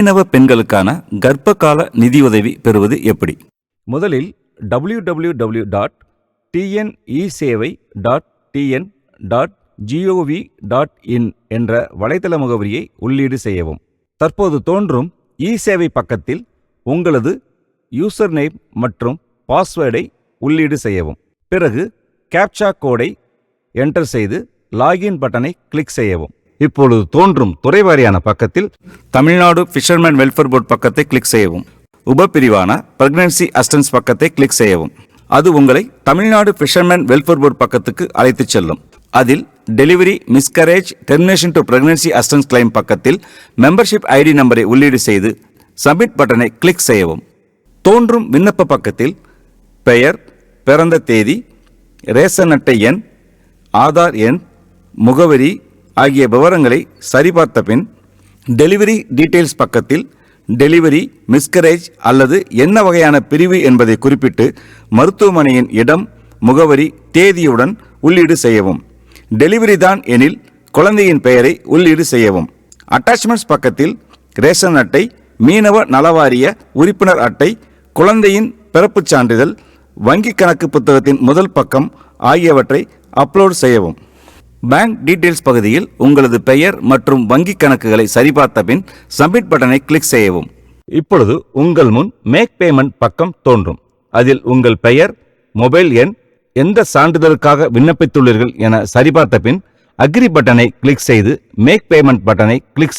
மீனவ பெண்களுக்கான கர்ப்பகால நிதியுதவி பெறுவது எப்படி? முதலில் W W W dot TNE dot TN dot GOV dot IN என்ற வலைத்தள முகவரியை உள்ளீடு செய்யவும். தற்போது தோன்றும் இ சேவை பக்கத்தில் உங்களது யூசர் நேம் மற்றும் பாஸ்வேர்டை உள்ளீடு செய்யவும். பிறகு கேப்சா கோடை என்டர் செய்து லாகின் பட்டனை கிளிக் செய்யவும். இப்பொழுது தோன்றும் துறைவாரியான பக்கத்தில் தமிழ்நாடு ஃபிஷர்மேன் வெல்ஃபேர் போர்ட் பக்கத்தை கிளிக் செய்யவும். உபப்பிரிவான பிரெக்னன்சி அசிஸ்டன்ஸ் பக்கத்தை கிளிக் செய்யவும். அது உங்களை தமிழ்நாடு ஃபிஷர்மேன் வெல்ஃபேர் போர்ட் பக்கத்துக்கு அழைத்துச் செல்லும். அதில் delivery miscarriage termination to pregnancy assistance claim பக்கத்தில் மெம்பர்ஷிப் ஐடி நம்பரை உள்ளீடு செய்து சப்மிட் பட்டனை கிளிக் செய்யவும். தோன்றும் விண்ணப்ப பக்கத்தில் பெயர் பிறந்த தேதி ரேசன் அட்டை எண் ஆதார் எண் முகவரி ஆகிய விவரங்களை சரிபார்த்த பின் டெலிவரி டீடைல்ஸ் பக்கத்தில் டெலிவரி மிஸ்கரேஜ் அல்லது என்ன வகையான பிரிவு என்பதை குறிப்பிட்டு மருத்துவமனையின் இடம் முகவரி தேதியுடன் உள்ளீடு செய்யவும். டெலிவரி தான் எனில் குழந்தையின் பெயரை உள்ளீடு செய்யவும். அட்டாச்மெண்ட்ஸ் பக்கத்தில் ரேஷன் அட்டை மீனவ நலவாரிய உறுப்பினர் அட்டை குழந்தையின் பிறப்புச் சான்றிதழ் வங்கிக் கணக்கு புத்தகத்தின் முதல் பக்கம் ஆகியவற்றை அப்லோட் செய்யவும். பேங்க் டீடைல்ஸ் பகுதியில் உங்களது பெயர் மற்றும் வங்கிக் கணக்குகளை சரிபார்த்த பின் சப்மிட் பட்டனை கிளிக் செய்யவும். இப்பொழுது உங்கள் முன் மேக் பேமெண்ட் பக்கம் தோன்றும். அதில் உங்கள் பெயர் மொபைல் எண் எந்த சான்றிதழுக்காக விண்ணப்பித்துள்ளீர்கள் என சரிபார்த்த பின் அக்ரி பட்டனை கிளிக் செய்து மேக் பேமெண்ட் பட்டனை கிளிக் செய்ய